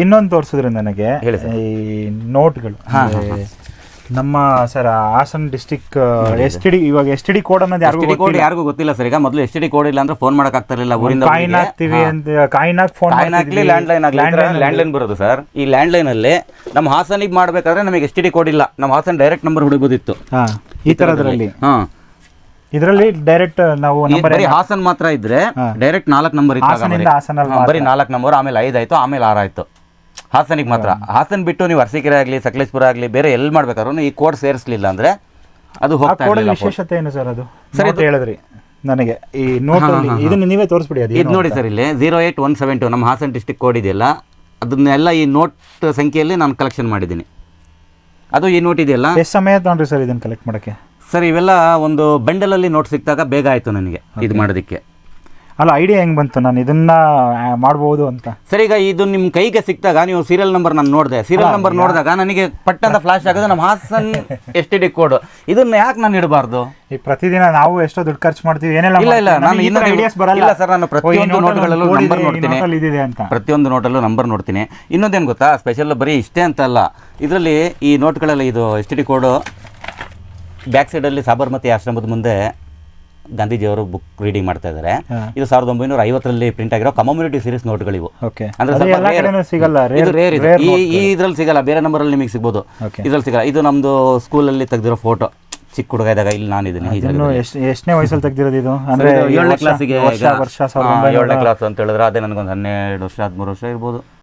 ಇನ್ನೊಂದು ತೋರಿಸಿದ್ರೆ ನನಗೆ ಹೇಳಿ ಈ ನೋಟ್ಗಳು ನಮ್ಮ sir Hassan district S T D ಇವಾಗ ಎಸ್ ಟಿ ಡಿ ಕೋಡ್ ಅನ್ನೋದು ಎಸ್ ಟಿ ಕೋಡ್ ಯಾರಿಗೂ ಗೊತ್ತಿಲ್ಲ ಸರ್. ಈಗ ಮೊದಲು ಎಸ್ ಟಿ ಡಿ ಕೋಡ್ ಇಲ್ಲ ಅಂದ್ರೆ ಫೋನ್ ಮಾಡಕ್ ಆಗ್ತಿರ್ಲಿಲ್ಲ ಊರಿಂದ ಕಾಯಿನ್ ಹಾಕ್ತಿವಿ ಅಂತ ಕಾಯಿನ್ ಹಾಕಿ ಫೋನ್ ಕಾಯಿನ್ ಹಾಕ್ಲಿ ಲ್ಯಾಂಡ್ ಲೈನ್ ಆಗ್ಲಿ ಲ್ಯಾಂಡ್ ಲೈನ್ ಬರೋದು ಸರ್. ಈ ಲ್ಯಾಂಡ್ ಲೈನ್ ಅಲ್ಲಿ ನಮ್ಮ ಹಾಸನಿಗೆ ಮಾಡ್ಬೇಕಾದ್ರೆ ನಮಗೆ ಎಸ್ ಟಿ ಡಿ ಕೋಡ್ ಇಲ್ಲ. ನಮ್ಮ ಹಾಸನ್ ಡೈರೆಕ್ಟ್ ನಂಬರ್ ಹೊಡಿಬೋದಿತ್ತು ಹಾ ಈ ತರದ್ರಲ್ಲಿ ಹಾ. ಇದರಲ್ಲಿ ಡೈರೆಕ್ಟ್ ನಾವು ಈ ನಂಬರ್ ಬರೀ ಹಾಸನ್ ಮಾತ್ರ ಇದ್ರೆ ಡೈರೆಕ್ಟ್ ನಾಲ್ಕು ನಂಬರ್ ಹಾಸನಿಂದ ಹಾಸನಲ್ಲಿ ಬರೀ ನಾಲ್ಕು ನಂಬರ್ ಆಮೇಲೆ ಐದು ಆಯ್ತು ಆಮೇಲೆ ಆರಾಯ್ತು ಆಯ್ತು. ಹಾಸನಿಗೆ ಮಾತ್ರ. ಹಾಸನ್ ಬಿಟ್ಟು ನೀವು ಅರಸೀಕೆರೆ ಆಗಲಿ ಸಕಲೇಶ್ಪುರ ಆಗಲಿ ಬೇರೆ ಎಲ್ಲಿ ಮಾಡ್ಬೇಕಾದ್ರೂ ಈ ಕೋಡ್ ಸೇರಿಸಲಿಲ್ಲ ಅಂದ್ರೆ ಅದು ಹೋಗ್ತಾ ಇರಲಿಲ್ಲ ವಿಶೇಷತೆ ಏನು ಸರ್ ಅದು? ಸರಿ ಹೇಳಿದ್ರಿ ನನಗೆ. ಈ ನೋಟ್ ಇದನ್ನ ನೀವೇ ತೋರಿಸ್ಬಿಡಿ ಅದು ಇದು ನೋಡಿ ಸರ್ ಇಲ್ಲಿ zero eight one seven two ನಮ್ಮ ಹಾಸನ್ ಡಿಸ್ಟಿಕ್ ಕೋಡ್ ಇದೆಯಲ್ಲ ಅದನ್ನೆಲ್ಲ ಈ ನೋಟ್ ಸಂಖ್ಯೆಯಲ್ಲಿ ನಾನು ಕಲೆಕ್ಷನ್ ಮಾಡಿದ್ದೀನಿ. ಅದು ಈ ನೋಟ್ ಇದೆಯಲ್ಲ? ಎಷ್ಟು ಸಮಯ ತಗೊಂಡ್ರಿ ಸರ್ ಇದನ್ನು ಕಲೆಕ್ಟ್ ಮಾಡೋಕ್ಕೆ? ಸರ್ ಇವೆಲ್ಲ ಒಂದು ಬಂಡಲಲ್ಲಿ ನೋಟ್ ಸಿಕ್ಕಿದಾಗ ಬೇಗ ಆಯಿತು ನನಗೆ ಇದು ಮಾಡೋದಕ್ಕೆ. ಅಲ್ಲ ಐಡಿಯಾ ಹೆಂಗ್ ಬಂತು? ನಾನು ಇದನ್ನ ಮಾಡ್ಬೋದು ಅಂತ. ಸರ್ ಈಗ ಇದು ನಿಮ್ಮ ಕೈಗೆ ಸಿಕ್ಕಿದಾಗ ನೀವು ಸೀರಿಯಲ್ ನಂಬರ್ ನಾನು ನೋಡಿದೆ. ಸೀರಿಯಲ್ ನಂಬರ್ ನೋಡಿದಾಗ ನನಗೆ ಪಟ್ಟಂತ ಫ್ಲಾಶ್ ಆಗೋದು ನಮ್ಮ Hassan S T D code. ಇದನ್ನ ಯಾಕೆ ನಾನು ಇಡಬಾರ್ದು? ಈ ಪ್ರತಿದಿನ ನಾವು ಎಷ್ಟೋ ದುಡ್ಡು ಖರ್ಚು ಮಾಡ್ತೀವಿ ಏನೆಲ್ಲ ಇಲ್ಲ, ಇಲ್ಲ. ನಾನು ಇನ್ನೊಂದು- ideas ಬರಲ್ಲ. ಸರ್, ನಾನು ಪ್ರತಿಯೊಂದು ನೋಟ್ಗಳಲ್ಲೂ ಇದೆ, ನೋಡ್ತೀನಿ. ಇದಿದೆ ಅಂತ. ಪ್ರತಿಯೊಂದು ನೋಟಲ್ಲೂ ನಂಬರ್ ನೋಡ್ತೀನಿ. ಇನ್ನೊಂದೇನು ಗೊತ್ತಾ? ಸ್ಪೆಷಲ್ ಬರೀ ಇಷ್ಟೇ ಅಂತ ಅಲ್ಲ. ಇದರಲ್ಲಿ ಈ ನೋಟ್ಗಳೆಲ್ಲ ಇದು S T D code back ಸೈಡಲ್ಲಿ ಸಾಬರ್ಮತಿ ಆಶ್ರಮದ ಮುಂದೆ ಗಾಂಧೀಜಿಯವರು ಬುಕ್ ರೀಡಿಂಗ್ ಮಾಡ್ತಾ ಇದ್ದಾರೆ ಇದು ಸಾವಿರದ ಒಂಬೈನೂರ ಐವತ್ತರಲ್ಲಿ ಪ್ರಿಂಟ್ ಆಗಿರೋ ಕಮ್ಯುನಿಟಿ ಸೀರೀಸ್ ನೋಟ್ಗಳಿವು. ಅಂದ್ರೆ ಸ್ವಲ್ಪ ಎಲ್ಲ ಸಿಗಲ್ಲ ಇದು ರೇರ್ ಇದು. ಈ ಇದ್ರಲ್ಲಿ ಸಿಗಲ್ಲ ಬೇರೆ ನಂಬರಲ್ಲಿ ನಿಮಗೆ ಸಿಗ್ಬೋದು. ಇದ್ರಲ್ಲಿ ಸಿಗಲ್ಲ. ಇದು ನಮ್ದು ಸ್ಕೂಲಲ್ಲಿ ತೆಗೆದಿರೋ ಫೋಟೋ ಚಿಕ್ಕ ಹುಡುಗ ಇದ್ದಾಗ ಇಲ್ಲಿ ನಾನು ಇದೀನಿ ಎಷ್ಟನೇ ವಯಸ್ಸಲ್ಲಿ ತೆಗ್ದಿರೋದು ಇದು? ಅಂದ್ರೆ ಏಳನೇ ಕ್ಲಾಸಿಗೆ ಏಳನೇ ಕ್ಲಾಸ್ ಅಂತ ಹೇಳಿದ್ರೆ ಅದೇ ನನಗೊಂದು ಹನ್ನೆರಡು ವರ್ಷ ಹದಿಮೂರು ವರ್ಷ ಇರ್ಬೋದು.